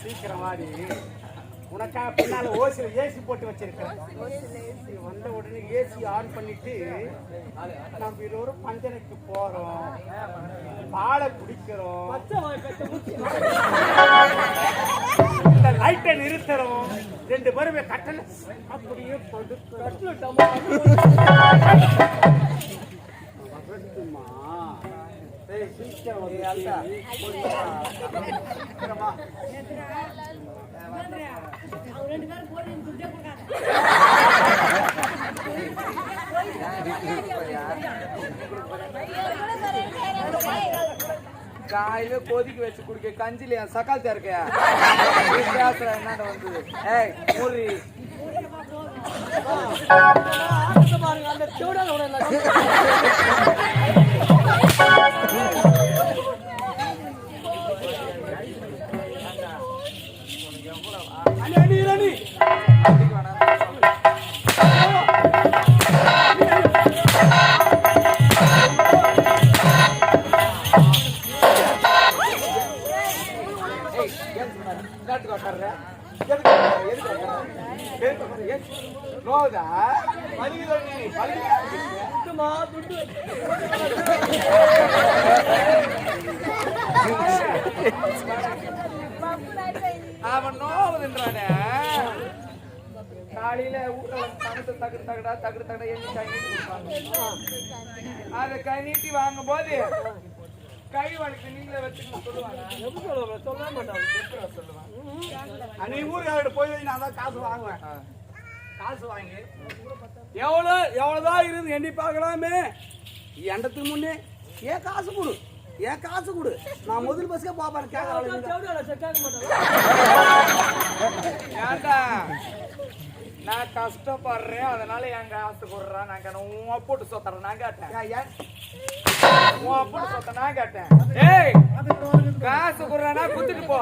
சீக்கிரம் வாடி. உனக்கா பின்னால ஓசில ஏசி போட்டு வச்சிருக்கேன். வந்த உடனே ஏசி ஆன் பண்ணிட்டு நம்ம இருவரும் பஞ்சனைக்கு போறோம். பாலை குடிக்கிறோம். இந்த லைட்டை நிறுத்துறோம். ரெண்டு பேருமே கட்டணம் அப்படியே படுக்கிறோம் வரட்டுமா? ஏய், சீக்கிரம் வந்து அல்தா. சீக்கிரமா. காலையில கொதிக்க வச்சு குடிக்க கஞ்சில சக்கால் தேர்க்கையா பேசுற வந்து வந்தது ஏய் மூரி அண்ணி, அவன் நோவுதுன்றானே காலையில வந்து பணத்தை தகுடு தகடா தகுடு தகடா எண்ணி கை நீட்டி கொடுப்பாங்க. அதை கை நீட்டி வாங்கும் போது கை வலிக்கு நீங்களே வச்சுக்கணும் சொல்லுவாங்க. சொல்ல மாட்டாங்க. சொல்லுவாங்க? அன்னை ஊருக்காரர்கிட்ட போய் நான் தான் காசு வாங்குவேன். காசு வாங்கி. எவ்வளோ எவ்வளோதான் இருந்து எண்ணி பார்க்கலாமே? எண்டத்துக்கு முன்னே ஏன் காசு கொடு? ஏன் காசு கொடு. நான் முதல் பஸ்க்கே பாப்பேன் ஏன்டா நான் கஷ்டப்படுறேன். அதனால என் காசு கொடுறான் நான் கேட்டேன் உன் அப்போட்டு சொத்தறேன் நான் கேட்டேன். உன் அப்போட்டு சொத்த நான் கேட்டேன். ஏய் காசு கொடுறானா குத்துட்டு போ.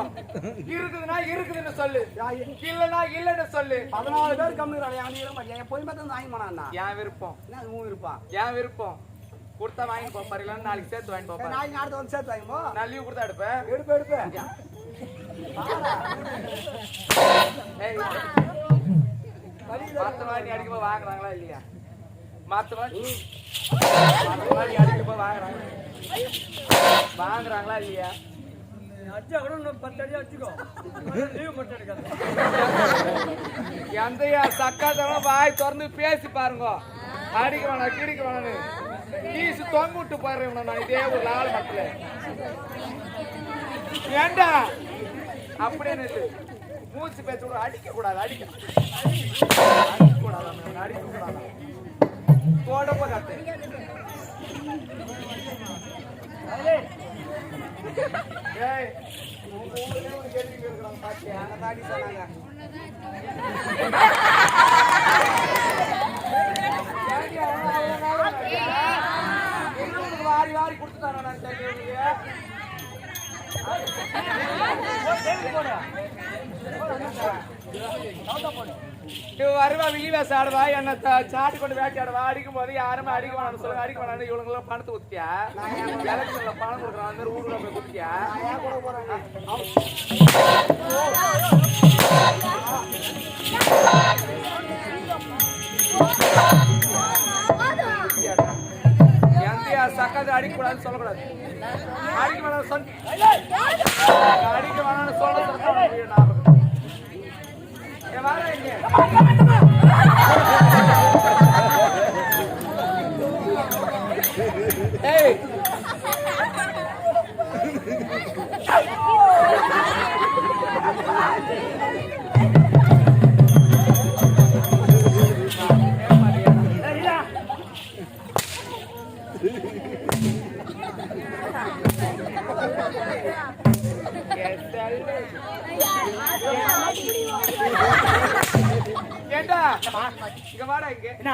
இருக்குதுன்னா இருக்குதுன்னு சொல்லு. இல்லைன்னா இல்லைன்னு சொல்லு. பதினாலு பேர் கம்மிக்கிறாங்க என் போய் பார்த்தா வாங்கி போனாண்ணா என் விருப்பம். என்ன அது மூணு இருப்பான் என் விருப்பம். கொடுத்தா வாங்கி போப்பாரு இல்லைன்னா நாளைக்கு சேர்த்து வாங்கி போப்பாரு நாளைக்கு அடுத்த வந்து சேர்த்து வாங்கிப்போ. நான் லீவ் கொடுத்தா எடுப்பேன் எடுப்பு எடுப்பேன் ஏய். மத்த மாதிரி அடிக்கும்போது வாங்குறாங்களா இல்லையா? மத்த மாதிரி மத்த மாதிரி அடிக்கும்போது வாங்குறாங்க வாங்குறாங்களா இல்லையா? எந்த சக்காதரம் வாய் திறந்து பேசி பாருங்க. அடிக்க வேணாம் கிடிக்க தொங்கிட்டு கீசு போயிடுறேன் நான். இதே ஒரு நாள் மக்கள். ஏண்டா? அப்படின்னு மூச்சு பேச்சு கூட அடிக்க கூடாது அடிக்க அடிக்க கூடாது அடிக்க கூடாது தொடப்ப கத்து. ஏய் உங்க ஊர்லயே ஒரு கேள்வி கேட்கிறாங்க பாத்தியா? அந்த தாடி சொன்னாங்க வாரி வாரி கொடுத்துட்டானோ நான் தெரியும் வருவா விழி ஆடுவா என்ன சாட்டி கொண்டு வேட்டையாடுவா. அடிக்கும் போது யாருமே அடிக்க வேணாம்னு சொல்லுங்க அடிக்க வேணாம் இவங்க பணத்தை ஊத்தியா எலக்ஷன்ல பணம் கொடுக்குறான் அந்த மாதிரி ஊருல போய் குத்தியா? போறாங்க அக்காது சக்கத்தை அடிக்கக்கூடாதுன்னு சொல்லக்கூடாது. அடிக்க வேணாம் சொல். அடிக்க வேணாம்னு சொல்ல ஞாபகம் ஏய் இங்க வாடா இங்க. என்ன?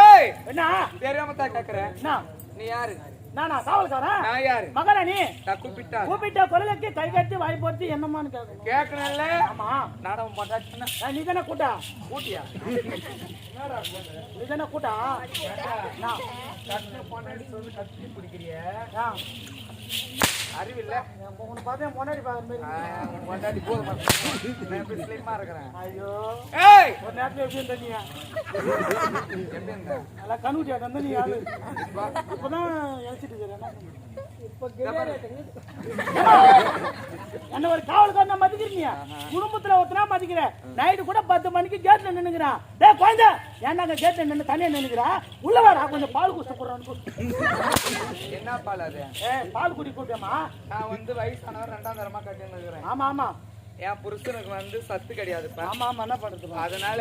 ஏய்! என்ன? தெரியாம தான் கேக்குறேன். என்ன? நீ யாரு? நானா காவல்காரன்? நான் யாரு? மகாராணி நான் கூப்பிட்டா. கூப்பிட்ட குரலுக்கு கை கட்டி வாய் போட்டு என்னமான்னு கேட்கணும் கேட்கணும்ல ஆமா. நாடகம் பண்ணாச்சுன்னா நீ தானே கூட்டா? கூட்டியா? நீ தானே கூட்டா? நான். கட்டு பொண்ணாடி சொல்லி கட்டி பிடிக்கிறிய. அறிவில்ல உன்னை பார்த்தா முன்னாடி பார்க்குற மாதிரி பொண்டாடி போதுமா ஸ்லிம்மா இருக்கிறேன்? ஐயோ. ஏய்! ஒரு நேரத்துல எப்படி இருந்த நீ? எப்படி இருந்த? நல்லா கண்ணுட்டியா தந்த நீ இப்பதான் என்ன ஒரு காவல்காரனா மதிக்கிறீங்க? குடும்பத்துல ஒருத்தனா மதிக்கிற. நைட்டு கூட பத்து மணிக்கு கேட்ல நின்னுக்கிறான் டேய் குழந்தை! ஏன்னாங்க கேட்ல நின்னு தனியா நின்னுக்கிறா? உள்ள வாடா கொஞ்சம் பால் குடிச்சு என்ன பால் அது? பால் குடி கூட்டியம்மா நான் வந்து வயசானவர் ரெண்டாம் தரமா கட்டின்னு இருக்கிறேன். ஆமா ஆமா. என் புருஷனுக்கு வந்து சத்து கிடையாதுப்பா. ஆமா ஆமா என்ன பண்றது? அதனால.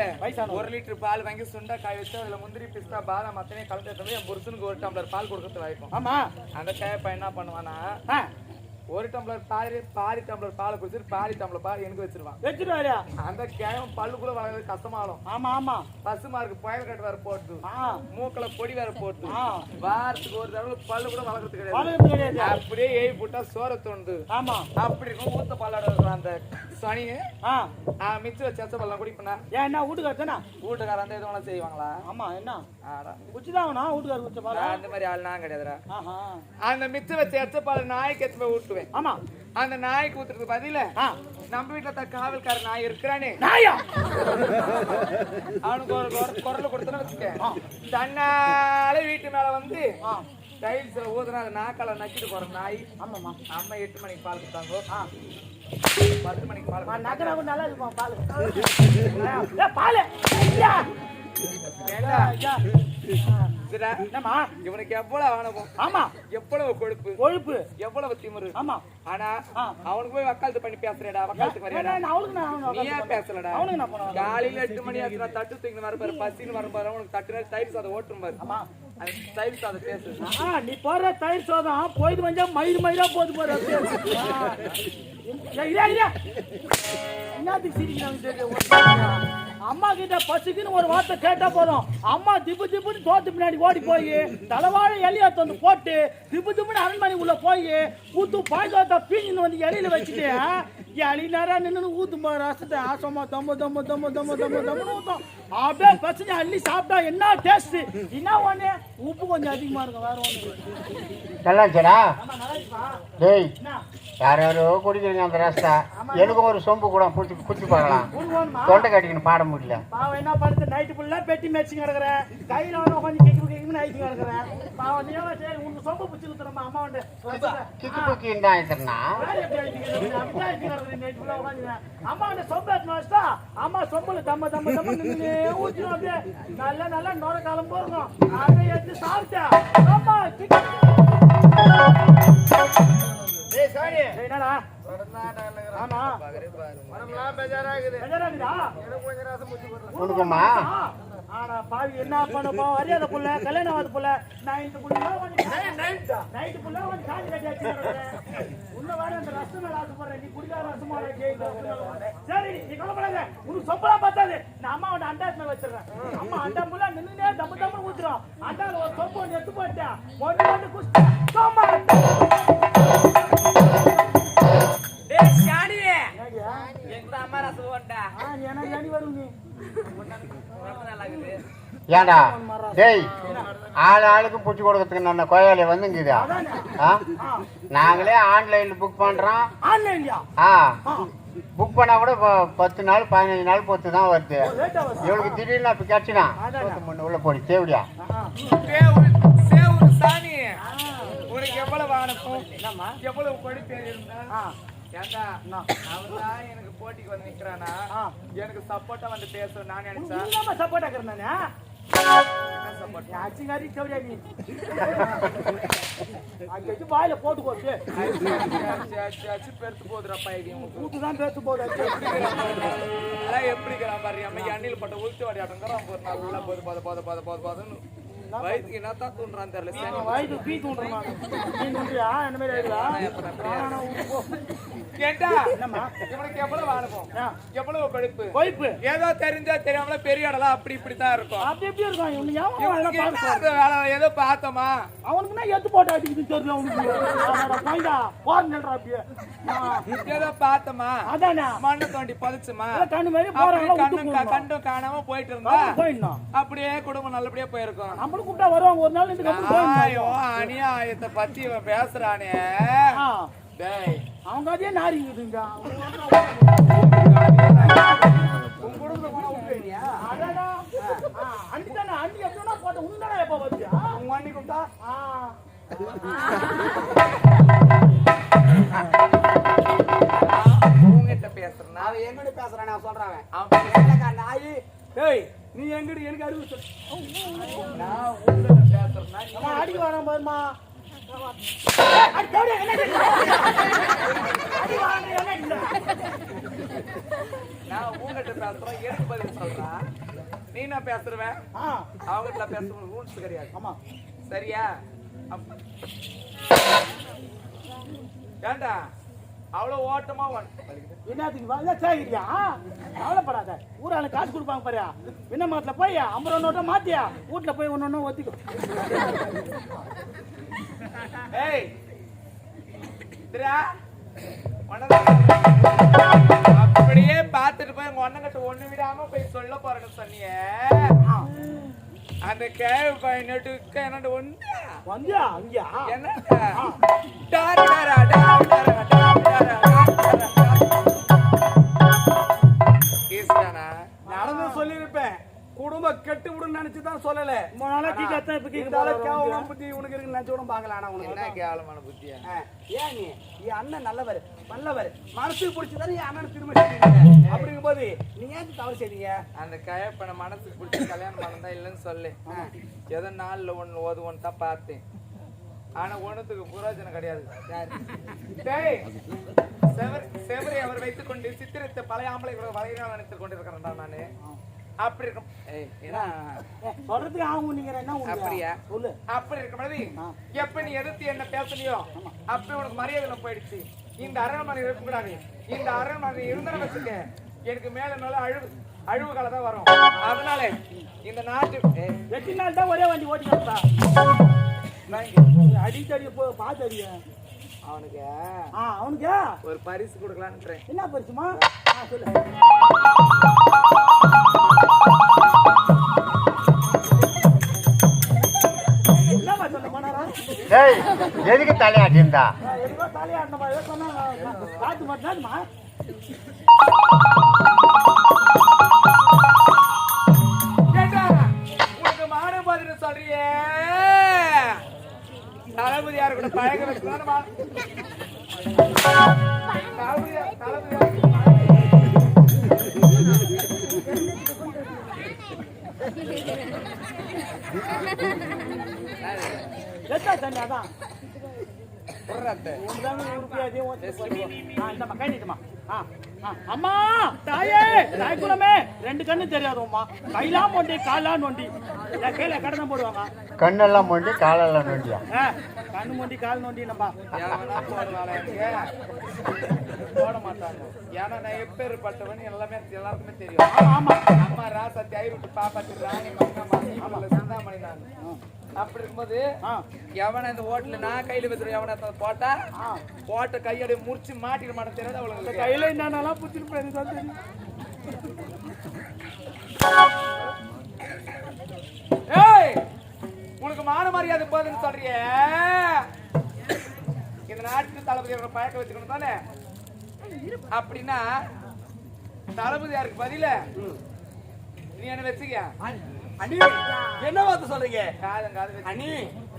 ஒரு லிட்டர் பால் வாங்கி சுண்டா காய வச்சு அதுல முந்திரி பிஸ்தா பாதாம் மத்தனையும் கலந்து என் புருஷனுக்கு ஒரு டம்ளர் பால் கொடுக்கறது வாய்க்கும். ஆமா. அந்த கேப்ப என்ன பண்ணுவானா ஒரு டம்ளர் பால் பாதி டம்ளர் பாலை குடிச்சிட்டு பாதி டம்ளர் பால் எனக்கு வச்சிருவான்? வச்சுட்டு வரியா அந்த கேவம் பல்லுக்குள்ள வளர்றது கஷ்டமாகும் ஆமா ஆமா. பசுமாருக்கு புயல் கட்டு வேற போட்டு. ஆ. மூக்கல பொடி வேற போட்டு. ஆ. வாரத்துக்கு ஒரு தடவை பல்லு கூட வளர்க்கறது கிடையாது. அப்படியே ஏய் போட்டா சோற தோணுது ஆமா. அப்படி இருக்கும் ஊத்த பாலாட இருக்கிற அந்த சனியை. ஆ. மிச்சம் வச்சு பல்லாம் குடிப்பேனா? ஏன் என்ன வீட்டுக்கார தானே? வீட்டுக்காரன் அந்த எதுவும் செய்வாங்களா? ஆமா என்ன? ஆடா. குச்சிதான் வீட்டுக்கார குச்ச பாரு நான் அந்த மாதிரி ஆள் நான் கிடையாதுடா அந்த மிச்சம் வச்ச எச்ச பால் நாய்க்கு எடுத்து போய் ஊட்டுவேன் ஆமா. அந்த நாய்க்கு ஊத்துறதுக்கு பதில நம்ம வீட்டுல தான் காவல்கார நாய் இருக்கிறானே. நாயா? அவனுக்கு ஒரு குர- குரல் கொடுத்தன வச்சுக்க தன்னால வீட்டு மேல வந்து ஆ. டைல்ஸ்ல ஊதுனா அது நாக்கால நக்கிட்டு போற நாய். ஆமாம்மா. அம்மா எட்டு மணிக்கு பால் கொடுத்தாங்க. பத்து மணிக்கு பால் நான் நகர நல்லா இருப்பான் பாலு. பாலு. இவனுக்கு எவ்வளவு ஆணவம் ஆமா. எவ்வளவு கொழுப்பு கொழுப்பு எவ்வளவு திமிரு ஆமா ஆனா. அவனுக்கு போய் வக்காலத்து பண்ணி பேசுறேடா வக்காலத்துக்கு ஏன் பேசலடா காலையில எட்டு மணி ஆச்சு நான் தட்டு தூக்கி வர பாரு பசின்னு வர பாரு அவனுக்கு தட்டு நேரம் தயிர் சாதம் ஓட்டும் பாரு. தயிர் சாதம் பேசு நீ போற தயிர் சோதம் போயிட்டு வந்தா மயிர் மயிரா போது போற என்னத்துக்கு சிரிக்கிறாங்க அம்மா கிட்ட பசிக்குன்னு ஒரு வார்த்தை கேட்டா போதும். அம்மா திப்பு திப்புன்னு தோத்து பின்னாடி ஓடி போய் தலைவாழ எலியா தந்து போட்டு திப்பு திப்புன்னு அரண்மனை உள்ள போய் ஊத்து பாய் தோத்த பீஞ்சின்னு வந்து எலியில வச்சுட்டு எலி நேரம் நின்று ஊத்தும் போற ரசத்தை ஆசமா தம்மு தம்மு தம்மு தம்மு தம்மு தம்முன்னு ஊத்தும். அப்படியே பசங்க அள்ளி சாப்பிட்டா என்ன டேஸ்ட் என்ன ஒண்ணு? உப்பு கொஞ்சம் அதிகமா இருக்கும் வேற ஒண்ணு. நல்லா டேய். யார் குடிக்கிறீங்க அந்த ரஸ்தா. எனக்கும் ஒரு சொம்பு கூட குடிச்சு குடிச்சு பார்க்கலாம். தொண்டை கட்டிக்கின்னு பாட முடியல. பாவம் என்ன படுத்து நைட்டு ஃபுல்லா பெட்டி மேட்சிங் கிடக்குறேன் கையில வந்து கொஞ்சம் கிக்கு கிக்கு நைட்டு கிடக்குறேன் பாவம் நீ சரி உனக்கு சொம்ப பிடிச்சி கொடுத்துறமா அம்மா வந்து. கிக்கு புக்கின்னு தான் இதுனா அம்மா வந்து சொம்ப எடுத்துன்னு வச்சுட்டா அம்மா சொம்புல தம்ம தம்ம தம்ம நின்று ஊற்றிடும் அப்படியே. நல்ல நல்ல நோர காலம் போறோம் அப்படியே எடுத்து சாப்பிட்டா அம்மா கிக்கு. ஏய் என்னடா? ஆமா. மனம்லாம் பெஜாராகுது. பெஜாராகுதா? எனக்கு கொஞ்சம் ரசம் முச்சி போடுறேன் உனக்குமா ஆ, ஆனா பாவி என்ன பண்ணப்பா அறியாத புள்ள கல்யாணம் ஆகாத புள்ள. நைட்டு புள்ள நைட்டு புள்ள வந்து காஞ்சி கட்டி வச்சு உன்ன வேற அந்த ரசம் மேல ஆசைப்படுறேன் நீ குடிக்காத ரசம் மேல கேட்க சரி நீ கவலைப்படாத. உனக்கு சொப்பலாம் பார்த்தாது நான் அம்மா வந்து அண்டா மேல வச்சிடுறேன். அம்மா அண்டா புள்ள நின்னுனே தம்மு தம்மு ஊத்துறோம். அண்டால ஒரு சொப்பு எடுத்து போட்டேன் ஒன்று வந்து குஸ்தி ஏன்டா டேய் ஆள் ஆளுக்கு பிடிச்சி கொடுக்கறதுக்கு நான் கோயாலி வந்துங்குதா? ஆ? நாங்களே ஆன்லைனில் புக் பண்ணுறோம் ஆ. புக் பண்ணால் கூட ப- பத்து நாள் பதினஞ்சு நாள் பொறுத்து தான் வருது. இவளுக்கு திடீர்னு அப்போ கிடச்சினா முன்ன உள்ள போடி சேவூர் சாணி. உனக்கு எவ்வளவு ஆனப்பம் எவ்வளவு கொடி ஆ. ஏண்டா? அவன்தான் எனக்கு போட்டிக்கு வந்து நிக்கிறானா? ஆ. எனக்கு சப்போர்ட்டா வந்து பேசுற நான் நினைச்சா நீங்க சப்போர்ட் ஆக்குறேன் வாயில போட்டு போச்சு பெருத்து போதுறப்பா தான் பேச போகுது அச்சு. எப்படி இருக்கிறான் பாரு அம்மா அண்ணில் பட்ட உளுத்து வாடி ஆட்டங்கிறான் ஒரு நாள் போது போத போத போதுன்னு வயிற்றுக்கு என்னத்தான் தெரியல. வயது பீ தூண்டுறேன் நான். நீ தூண்டுறியா? என்ன மாதிரி ஆயிடுவா? வேணாம், விட்டு போ. ஏண்டா என்னம்மா? இவனுக்கு எவ்வளவு அனுபவம் ஆ, எவ்வளவு படிப்பு கொழுப்பு. ஏதோ தெரிஞ்சா தெரியாமல பெரிய இடலாம் அப்படி இப்படித்தான் இருக்கும் அப்படி எப்படி இருக்கும்? வேலை ஏதோ பார்த்தோமா அவனுக்குன்னா எத்து போட்டு அடிக்குது தெரியல அவனுக்கு ஏதோ பார்த்தோமா அதானே மண்ணை தோண்டி பதிச்சுமா கண்ணு மாதிரி கண்ணும் காணாம போயிட்டு இருந்தா. அப்படியே குடும்பம் நல்லபடியா போயிருக்கும் நம்மளும் கூப்பிட்டா வருவாங்க ஒரு நாள். ஆயோ அநியாயத்தை பத்தி இவன் பேசுறானே. டேய். அவங்க அதே நாரிங்குதுங்க உன் குடும்பத்தை போனா விட்டுருவியா அடடா. ஆ, அன்னிதானே, அன்னி எப்படின்னா போட்ட உன்தானே எப்ப? ஆ, உங்க அண்ணி கூப்பிட்டா? ஆ. உங்ககிட்ட பேசுறேன்னா அவன் எங்கடி பேசுறான் நான் சொல்றேன் அவன். அவன் நாயி டேய் நீ எங்கடி எனக்கு அறிவு சொல்லு நான் உங்ககிட்ட பேசுறேன்னா நீ அம்மா, அடிக்க என்ன இது? நான் உங்ககிட்ட பேசுறேன் எனக்கு பதில் சொல்றான் நீ என்ன பேசுறவன் ஆ, அவங்ககிட்ட பேசுறது ரூல்ஸ் கிடையாது. ஆமா. சரியா? ஏண்டா? அவ்வளவு ஓட்டமா வந்~ என்னத்துக்கு வா- இல்ல, சேகரியா? கவலைப்படாத. ஊரால காசு கொடுப்பாங்க பாரியா என்ன மாத்துல போய் ஐம்பது ரூபா நோட்டை மாத்தியா? வீட்டுல போய் ஒன்னு ஒண்ணு ஒத்திக்கோ. ஏய் அப்படியே பார்த்துட்டு போய் உங்க அண்ணங்கிட்ட ஒண்ணு விடாம போய் சொல்ல போறேன்னு சொன்னியே. அந்த கேவ் பையனுக்கு என்னோட ஒண்ணு வந்தியா? அங்கயா? என்ன டாரு டாரா, டாரு டாரா, டாரு? நடந்து சொல்லியிருப்பேன். குடும்பம் கெட்டு விடுன்னு நினைச்சு தான் சொல்லல. ரொம்ப நாளா டீ கத்தேன், இப்ப கேக்கு இருந்தாலும் போடுறா கேவலம் வந்து. புத்தி உனக்கு இருக்கு நினைச்சு கூட பார்க்கல ஆனா என்ன உனக்கு கேவலமான புத்தியா? ஆ, ஏன் நீ? என் அண்ணன் நல்லவர் நல்லவர் மனசுக்கு பிடிச்சதானே என் அண்ணன் திரும்ப செய்வீங்க. அப்படிங்கும்போது நீ ஏன் தவறு செய்தீங்க? அந்த கயப்பனை மனசுக்கு பிடிச்சி கல்யாணம் பண்ணதா இல்லைன்னு சொல்லு. ஏதோ நாள்ல ஒண்ணு ஓது ஒன்று தான் பார்த்தேன். ஆனா ஒண்ணுத்துக்கு புரோஜனம் கிடையாது. டேய், செவர்- செவரை அவர் வைத்துக் கொண்டு சித்திரத்தை பழைய ஆம்பளை வளையலாம் நினைத்துக் கொண்டிருக்கிறேன்டா நானு. அப்படி இருக்கும். ஏய், என்ன? ஏ, சொல்றதுக்கு ஆகும் நீங்க என்ன அப்படியா? சொல்லு. அப்படி இருக்கும் பொழுது எப்ப நீ எதிர்த்து என்ன பேசலையோ அப்ப உனக்கு மரியாதை போயிடுச்சு. இந்த அரண்மனை இருக்கக்கூடாது. இந்த அரண்மனை இருந்தா வச்சுக்க எனக்கு மேல மேல அழிவு அழிவு காலம் தான் வரும். அதனால இந்த நாட்டு எட்டு நாள் தான் ஒரே வண்டி ஓட்டி வாங்கி. அடிக்கடி போ பாத்து அடிய அவனுக்கு? ஆ அவனுக்கு? ஒரு பரிசு கொடுக்கலான்றேன் என்ன பரிசுமா சொல்லு. என்னம்மா எதுக்கு தலையாட்டிருந்தா? எதுவோ தலையாடணுமா ஏதோ சொன்னாங்க. காத்து மாட்டாதுமா குலமே ரெண்டு கண்ணு தெரியாது அம்மா கைலாம் நொண்டி காலாம் நொண்டி. என் கையில கடனை போடுவாங்க. கண்ணெல்லாம் மொண்டி காலெல்லாம் நொண்டியா? கண்ணு நொண்டி கால் நொண்டி இங்க? போட மாட்டாங்க. ஏன்னா நான் எப்பேற்பட்டவன் எல்லாமே எல்லாருக்குமே தெரியும். ஆமா ஆமா. அம்மா ராசா தயிர் விட்டு பாப்பாத்தி ராணி மங்கம்மா சிந்தாமணி நான். அப்படி இருக்கும்போது ஆ. எவனை இந்த ஓட்டுல நான் கையில வச்சிருக்கேன் எவனை போட்டா? போட்ட கையோட முறிச்சு மாட்டிட மாட்டேன் தெரியாது அவளுக்கு. கையில என்னென்னலாம் போயிருந்தா தெரியும். உனக்கு மான மரியாதை போதுன்னு சொல்றியே. இந்த நாட்டுக்கு தளபதியோட பழக்க வச்சுக்கணும் தானே? அப்படின்னா தளபதியாருக்கு பதில? நீ என்ன வச்சுக்க? அண்ணி என்ன வார்த்தை சொல்றீங்க? அண்ணி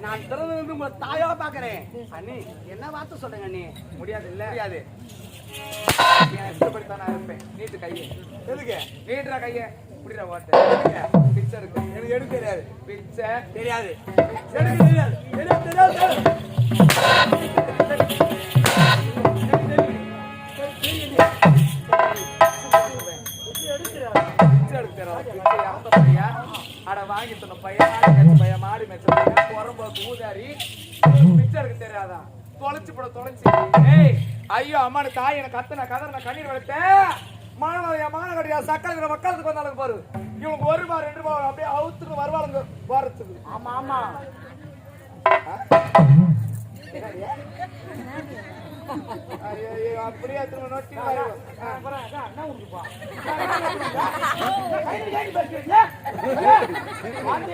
நான் திறந்து உங்களை தாயா பாக்குறேன் அண்ணி என்ன வார்த்தை சொல்றீங்க அண்ணி? முடியாது இல்ல. முடியாது. என் இஷ்டப்படித்தான் நான் இருப்பேன் நீட்டு கையை எதுக்கு நீட்டுற கையை இப்படிடா ஓட்ட பிச்சை இருக்கு எனக்கு எடுக்க தெரியாது பிச்சை தெரியாது எனக்கு தெரியாது எனக்கு தெரியாது பிச்சை எடுக்கிற பிச்சை இறந்த பையன் அட வாங்கி சொன்ன பையன் ஆடு கட்சி பையன் மாடு பிச்சை இருக்கு தெரியாதா தொலைச்சு போட தொலைச்சு ஏய் ஐயோ அம்மானு தாய் எனக்கு கத்து நான் கதற நான் கண்ணீர் வளர்த்தேன் மாணவ கட்டியா சக்கரத்துல மக்களுக்கு வந்தாலும் பாரு. இவங்க ஒரு ரூபா ரெண்டு ரூபா அப்படியே அவுத்துக்கு வருவாளுங்க வாரத்துக்கு. ஆமா ஆமா. அப்படியே திரும்ப நொட்டி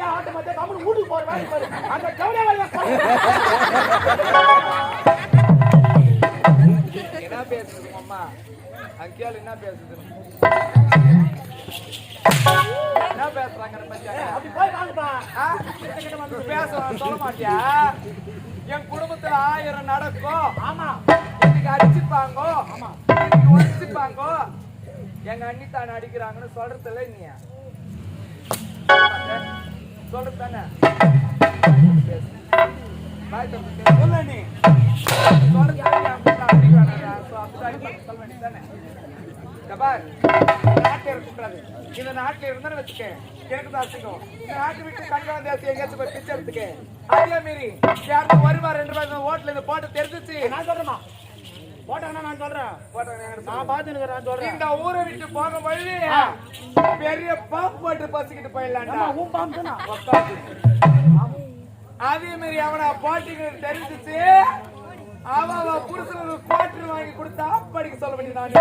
ஆட்டு மத்தியா, கம்முனு வீட்டுக்கு போற பாரு. அங்க கவலையே. என்ன பேசுது அம்மா? அங்கியால் என்ன பேசுது? என்ன பேசுறாங்க? பேச சொல்ல மாட்டியா? என் குடும்பத்துல ஆயிரம் நடக்கும். ஆமா. இன்னைக்கு அடிச்சுப்பாங்கோ? இன்னைக்கு ஒடிச்சுப்பாங்கோ எங்க அண்ணி தானே அடிக்கிறாங்கன்னு சொல்றதில்ல நீ. சொல்றது தானே? பேசு. சொல்ல நீ. சொல்றது தானே என் வீட்டுல அடிக்க வேணாம்டா. So, அப்படி அடிப்பாங்க, சொல்ல வேண்டியது தானே? இந்த நாட்டுல இருக்கக்கூடாது. இந்த நாட்டுல இருந்தேன்னு வச்சுக்க. எனக்கு தான் அசிங்கம்? இந்த நாட்டு விட்டு கண்காணி தேசி எங்கேயாச்சும் போய் பிச்சை அதே மாரி யாருக்கு ஒரு ரூபா ரெண்டு ரூபாய் ஓட்டுல இந்த போட்டு தெரிஞ்சிச்சு. நான் சொல்றேமா போட்டாங்கன்னா நான் சொல்றேன். நான் பார்த்து நான் சொல்றேன். இந்த ஊரை விட்டு போக வழி பெரிய பம்ப் போட்டு பசிக்கிட்டு போயிடலாம்டா. ஆமா, உன் பாம்பு. அதே மாதிரி அவனை போட்டிங்க தெரிஞ்சிச்சு. ஆமா அவ புருஷன் ஒரு வாங்கி கொடுத்தா அப்பாடிக்கு சொல்ல வேண்டியது நான்